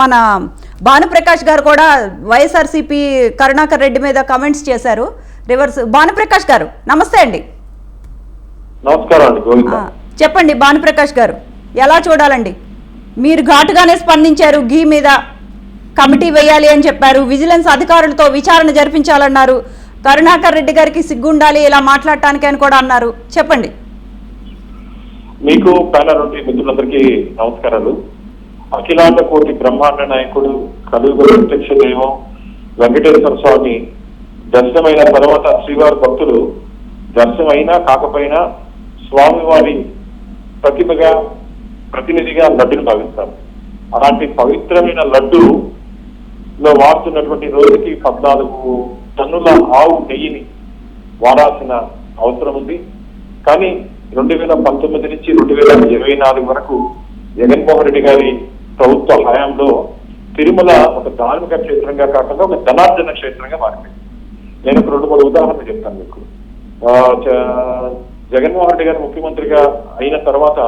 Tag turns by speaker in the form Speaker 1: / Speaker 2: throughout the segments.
Speaker 1: మన భానుప్రకాష్ గారు కూడా వైఎస్ఆర్సీపీ కరుణాకర్ రెడ్డి మీద కమెంట్స్ చేశారు. రివర్స్ భానుప్రకాష్ గారు నమస్తే అండి. చెప్పండి భానుప్రకాష్ గారు ఎలా చూడాలండి? మీరు ఘాటుగానే స్పందించారు ఘీ మీద కమిటీ వేయాలి అని చెప్పారు విజిలెన్స్ అధికారులతో విచారణ జరిపించాలన్నారు కరుణాకర్ రెడ్డి గారికి సిగ్గుండాలి ఇలా మాట్లాడటానికి అని కూడా అన్నారు. చెప్పండి.
Speaker 2: మీకు ప్యానల్ నుండి మిత్రులందరికీ నమస్కారాలు. అఖిలాండ కోటి బ్రహ్మాండ నాయకుడు కలుగు ప్రత్యక్ష దైవం వెంకటేశ్వర స్వామి దర్శనమైన తర్వాత శ్రీవారి భక్తులు దర్శనమైనా కాకపోయినా స్వామివారి ప్రతిభగా ప్రతినిధిగా లడ్డును భావిస్తారు. అలాంటి పవిత్రమైన లడ్డు లో వాడుతున్నటువంటి రోజుకి పద్నాలుగు టన్నుల ఆవు నెయ్యిని వాడాల్సిన అవసరం ఉంది. కానీ రెండు వేల పంతొమ్మిది నుంచి రెండు వేల ఇరవై నాలుగు వరకు జగన్మోహన్ రెడ్డి గారి ప్రభుత్వ హయాంలో తిరుమల ఒక ధార్మిక క్షేత్రంగా కాకుండా ఒక ధనార్జన క్షేత్రంగా మారింది. నేను ఒక రెండు మూడు ఉదాహరణలు చెప్తాను మీకు. జగన్మోహన్ రెడ్డి గారు ముఖ్యమంత్రిగా అయిన తర్వాత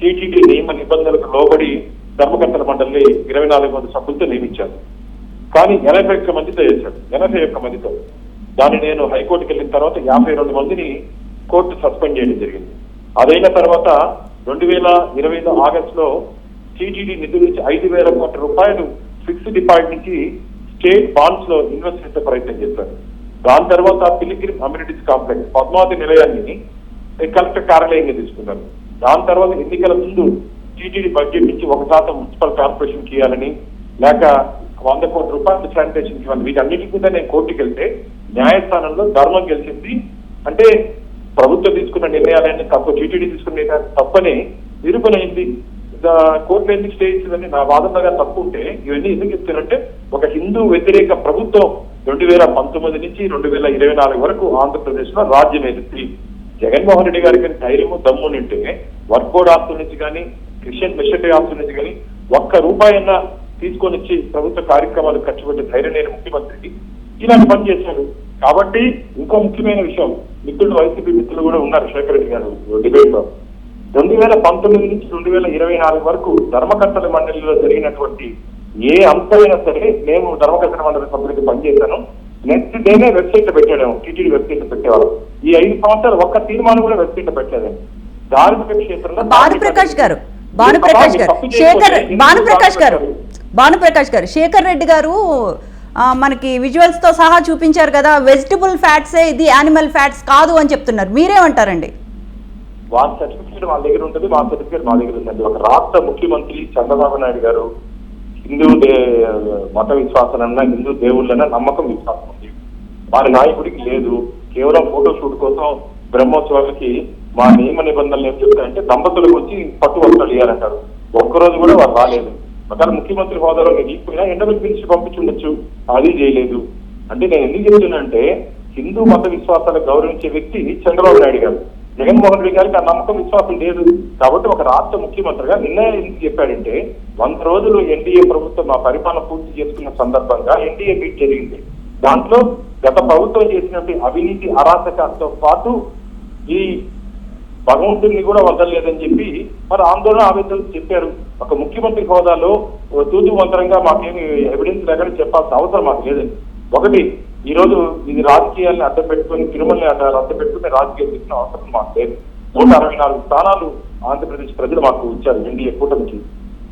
Speaker 2: టీటీడీ నియమ నిబంధనలకు లోబడి ధర్మకర్తల మండలిని ఇరవై నాలుగు మంది సభ్యులతో నియమించారు. కానీ ఎనభై ఒక్క మందితో చేశాడు ఎనభై ఒక్క మందితో. దాన్ని నేను హైకోర్టుకి వెళ్ళిన తర్వాత యాభై రెండు మందిని కోర్టు సస్పెండ్ చేయడం జరిగింది. అదైన తర్వాత రెండు వేల ఇరవై ఆగస్టులో టీటీడీ నిధుల నుంచి ఐదు వేల కోట్ల రూపాయలు ఫిక్స్డ్ డిపాజిట్ నుంచి స్టేట్ బాండ్స్లో ఇన్వెస్ట్ చేసే ప్రయత్నం చేశారు. దాని తర్వాత పిలిగ్రిమ్ అమ్యూనిటీస్ కాంప్లెక్స్ పద్మావతి నిలయాన్ని కలెక్టర్ కార్యాలయంగా తీసుకున్నారు. దాని తర్వాత ఎన్నికల ముందు టీటీడీ బడ్జెట్ నుంచి ఒక శాతం మున్సిపల్ కార్పొరేషన్ ఇవ్వాలని లేక వంద కోట్ల రూపాయలు శానిటేషన్ ఇవ్వాలి వీటన్నిటి మీద నేను కోర్టుకి వెళ్తే న్యాయస్థానంలో ధర్మం గెలిచింది. అంటే ప్రభుత్వం తీసుకున్న నిర్ణయాలన్నీ తప్పు టీటీడీ తీసుకున్న నిర్ణయాలు తప్పని నిరూపణైంది కోర్టు ఎందుకు స్టే ఇచ్చిందని నా వాదనగా తప్పు ఉంటే ఇవన్నీ ఎందుకు ఇస్తారంటే ఒక హిందూ వ్యతిరేక ప్రభుత్వం రెండు వేల పంతొమ్మిది నుంచి రెండు వేల ఇరవై నాలుగు వరకు ఆంధ్రప్రదేశ్లో రాజ్యం జగన్మోహన్ రెడ్డి గారికి ధైర్యము దమ్ము ఉంటే వర్కోడ్ ఆస్తుల నుంచి కానీ క్రిస్టియన్ మిషనరీ ఆస్తుల నుంచి కానీ ఒక్క రూపాయన్నా తీసుకొని వచ్చి ప్రభుత్వ కార్యక్రమాలు ఖర్చు పెట్టే ధైర్యం లేని ముఖ్యమంత్రికి ఇలాంటి పని చేశారు. కాబట్టి ఇంకో ముఖ్యమైన విషయం మిత్రులు వైసీపీ మిత్రులు కూడా ఉన్నారు శేఖర్ రెడ్డి గారు డిబేట్లో రెండు వేల పంతొమ్మిది నుంచి రెండు వేల ఇరవై నాలుగు వరకు ధర్మకర్తల మండలిలో జరిగినటువంటి ఏ అంశమైనా సరే మేము ధర్మకర్తల మండలి సభ్యులకి పనిచేశాను. నెక్స్ట్ డేనే వెబ్సైట్ పెట్టాడు టీటీడీ వెబ్సైట్ పెట్టేవాళ్ళం ఈ ఐదు సంవత్సరాలు ఒక్క తీర్మానం కూడా వెబ్సైట్ పెట్టలేదండి ధార్మిక క్షేత్రంలో
Speaker 1: భానుప్రకాష్ గారు భానుప్రకాష్ గారు శేఖర్ భానుప్రకాష్ గారు భానుప్రకాష్ గారు శేఖర్ రెడ్డి గారు మనకి విజువల్స్తో సహా చూపించారు కదా వెజిటబుల్ ఫ్యాట్సే ఇది యానిమల్ ఫ్యాట్స్ కాదు అని చెప్తున్నారు. మీరేమంటారండి?
Speaker 2: వాళ్ళ సర్టిఫికేట్ వాళ్ళ దగ్గర ఉంటుంది మా సర్టిఫికేట్ మా దగ్గర ఉందండి. ఒక రాష్ట్ర ముఖ్యమంత్రి చంద్రబాబు నాయుడు గారు హిందూ దే మత విశ్వాసాలన్నా హిందూ దేవుళ్ళన్నా నమ్మకం విశ్వాసం ఉంది. వారి నాయకుడికి లేదు. కేవలం ఫోటో షూట్ కోసం బ్రహ్మోత్సవాలకి మా నియమ నిబంధనలు ఏం చెప్తాయంటే దంపతులకు వచ్చి పట్టు వస్త్రాలు ఇవ్వాలంటారు ఒక్కరోజు కూడా వారు రాలేదు. ఒకవేళ ముఖ్యమంత్రి హోదాలో నేను ఇచ్చిపోయినా ఎండలకు పిలిచి పంపించుండొచ్చు. అది చేయలేదు. అంటే నేను ఎందుకు చెప్తున్నా అంటే హిందూ మత విశ్వాసాలు గౌరవించే వ్యక్తి చంద్రబాబు నాయుడు గారు. జగన్మోహన్ రెడ్డి గారికి ఆ నమ్మకం విశ్వాసం లేదు. కాబట్టి ఒక రాష్ట్ర ముఖ్యమంత్రిగా నిన్న ఎందుకు చెప్పాడంటే వంద రోజులు ఎన్డీఏ ప్రభుత్వం మా పరిపాలన పూర్తి చేసుకున్న సందర్భంగా ఎన్డీఏ మీట్ జరిగింది. దాంట్లో గత ప్రభుత్వం చేసినటువంటి అవినీతి అరాచకాలతో పాటు ఈ భగవంతుడిని కూడా వదలలేదని చెప్పి మరి ఆందోళన ఆవేదన చెప్పారు. ఒక ముఖ్యమంత్రి హోదాలో తూతు మంత్రంగా మాకేమి ఎవిడెన్స్ లేదని చెప్పాల్సిన అవసరం మాకు లేదండి. ఒకటి ఈ రోజు ఇది రాజకీయాన్ని అడ్డం పెట్టుకుని తిరుమలని అడ్డ అడ్డం పెట్టుకుని రాజకీయం చేసిన అవసరం మాకు లేదు. నూట అరవై నాలుగు స్థానాలు ఆంధ్రప్రదేశ్ ప్రజలు మాకు ఇచ్చారు ఎన్డీఏ కూటమికి.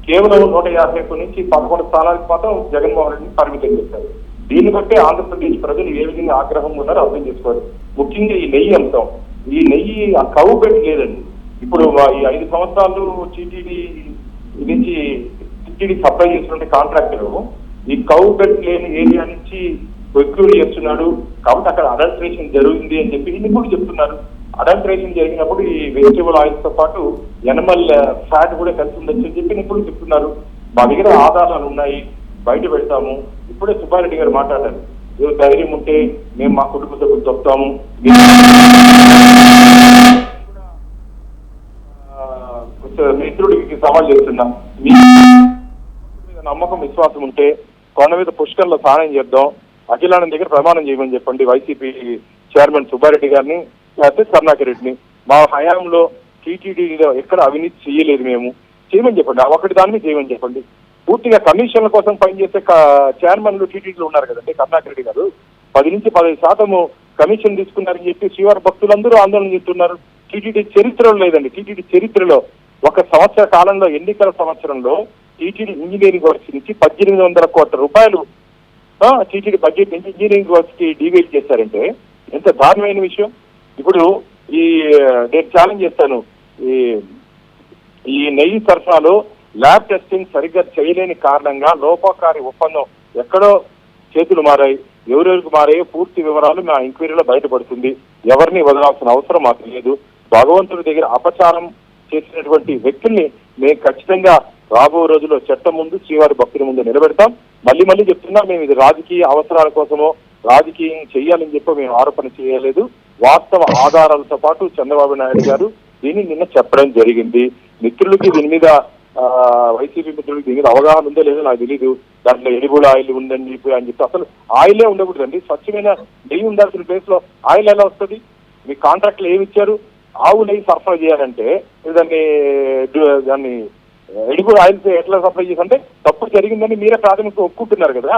Speaker 2: కేవలం నూట యాభై ఒక్క నుంచి పదకొండు స్థానాలకు మాత్రం జగన్మోహన్ రెడ్డి పరిమితం చేశారు. దీన్ని బట్టి ఆంధ్రప్రదేశ్ ప్రజలు ఏ విధంగా ఆగ్రహం ఉన్నారో అర్థం చేసుకోవాలి. ముఖ్యంగా ఈ నెయ్యి అంశం ఈ నెయ్యి ఆ కవు పెట్టి లేదండి. ఇప్పుడు ఈ ఐదు సంవత్సరాలు టీటీడీ నుంచి టీటీడీ సప్లై చేసినటువంటి కాంట్రాక్టర్ ఈ కవు బెడ్ లేని ఏరియా నుంచి ప్రొక్యూర్ చేస్తున్నాడు. కాబట్టి అక్కడ అడల్ట్రేషన్ జరిగింది అని చెప్పి నిపుణులు చెప్తున్నారు అడల్ట్రేషన్ జరిగినప్పుడు ఈ వెజిటేబుల్ ఆయిల్స్తో పాటు ఎనమల్ ఫ్యాట్ uh, కూడా కలిసి ఉండొచ్చు అని చెప్పి నిపుణులు చెప్తున్నారు మా దగ్గర ఆధారాలు ఉన్నాయి. బయట పెడతాము. ఇప్పుడే సుబ్బారెడ్డి గారు మాట్లాడారు. ఏదో ధైర్యం ఉంటే మేము మా కుటుంబ సభ్యులు చెప్తాము మిత్రుడికి సవాల్ చేస్తున్నాం. మీ నమ్మకం విశ్వాసం ఉంటే కొండ మీద పుష్కర్లో స్నానం చేద్దాం. అఖిలానంద్ దగ్గర ప్రమాణం చేయమని చెప్పండి. వైసీపీ చైర్మన్ సుబ్బారెడ్డి గారిని లేకపోతే కరుణాకర్ రెడ్డిని. మా హయాంలో టీటీడీలో ఎక్కడ అవినీతి చేయలేదు మేము. చేయమని చెప్పండి. ఒకటి దాని దాన్ని చేయమని చెప్పండి. పూర్తిగా కమిషన్ల కోసం పనిచేసే చైర్మన్లు టీటీడీలు ఉన్నారు కదండి కరుణాకర్ రెడ్డి గారు. పది నుంచి పదహైదు శాతము కమిషన్ తీసుకున్నారని చెప్పి శ్రీవారి భక్తులందరూ ఆందోళన చేస్తున్నారు టీటీడీ చరిత్రలో లేదండి. టీటీడీ చరిత్రలో ఒక సంవత్సర కాలంలో ఎన్నికల సంవత్సరంలో టీటీడీ ఇంజనీరింగ్ వర్క్స్ నుంచి పద్దెనిమిది వందల కోట్ల రూపాయలు టీటీడీ బడ్జెట్ నుంచి ఇంజనీరింగ్ వర్క్స్కి డివైడ్ చేశారంటే ఎంత దారుణమైన విషయం. ఇప్పుడు ఈ నేను ఛాలెంజ్ చేస్తాను. ఈ ఈ నెయ్యి సరఫరాలో ల్యాబ్ టెస్టింగ్ సరిగ్గా చేయలేని కారణంగా లోపకారి ఒప్పందం ఎక్కడో చేతులు మారాయి. ఎవరెవరికి మారాయో పూర్తి వివరాలు మా ఎంక్వైరీలో బయటపడుతుంది. ఎవరిని వదలాల్సిన అవసరం మాకు లేదు. భగవంతుడి దగ్గర అపచారం చేసినటువంటి వ్యక్తుల్ని మేము ఖచ్చితంగా రాబో రోజుల్లో చట్టం ముందు శ్రీవారి భక్తుల ముందు నిలబెడతాం. మళ్ళీ మళ్ళీ చెప్తున్నా మేము ఇది రాజకీయ అవసరాల కోసమో రాజకీయం చేయాలని చెప్పి మేము ఆరోపణ చేయలేదు. వాస్తవ ఆధారాలతో పాటు చంద్రబాబు నాయుడు గారు దీన్ని నిన్న చెప్పడం జరిగింది. మిత్రులకి దీని మీద వైసీపీ మిత్రులకి దీని మీద అవగాహన ఉందో లేదో నాకు తెలియదు దాంట్లో ఎడిబుల్ ఆయిల్ ఉందని చెప్పి అని చెప్పి అసలు ఆయిలే ఉండకూడదండి. స్వచ్ఛమైన నెయ్యి ఉండాల్సిన ప్లేస్లో ఆయిల్ ఎలా వస్తుంది? మీ కాంట్రాక్ట్లు ఏమి ఇచ్చారు? ఆవు నెయ్యి సరఫరా చేయాలంటే దాన్ని దాన్ని ఎడుగు ఆయిల్స్ ఎట్లా సప్లై చేసి తప్పు జరిగిందని మీరే ప్రాథమిక ఒప్పుకుంటున్నారు కదా.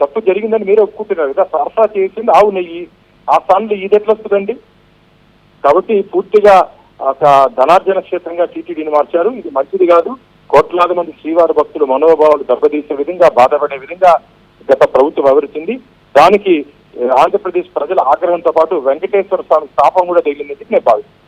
Speaker 2: తప్పు జరిగిందని మీరే ఒప్పుకుంటున్నారు కదా. సరఫరా చేసింది ఆవు నెయ్యి. ఆ స్థానంలో ఇది ఎట్లా వస్తుందండి? కాబట్టి పూర్తిగా ఒక ధనార్జన క్షేత్రంగా టీటీడీని మార్చారు. ఇది మంచిది కాదు. కోట్లాది మంది శ్రీవారి భక్తులు మనోభావాలు దెబ్బతీసే విధంగా బాధపడే విధంగా గత ప్రభుత్వం వివరించింది దానికి ఆంధ్రప్రదేశ్ ప్రజల ఆగ్రహంతో పాటు వెంకటేశ్వర స్వామి స్థాపం కూడా తగిలిందని నేను భావిస్తున్నాను.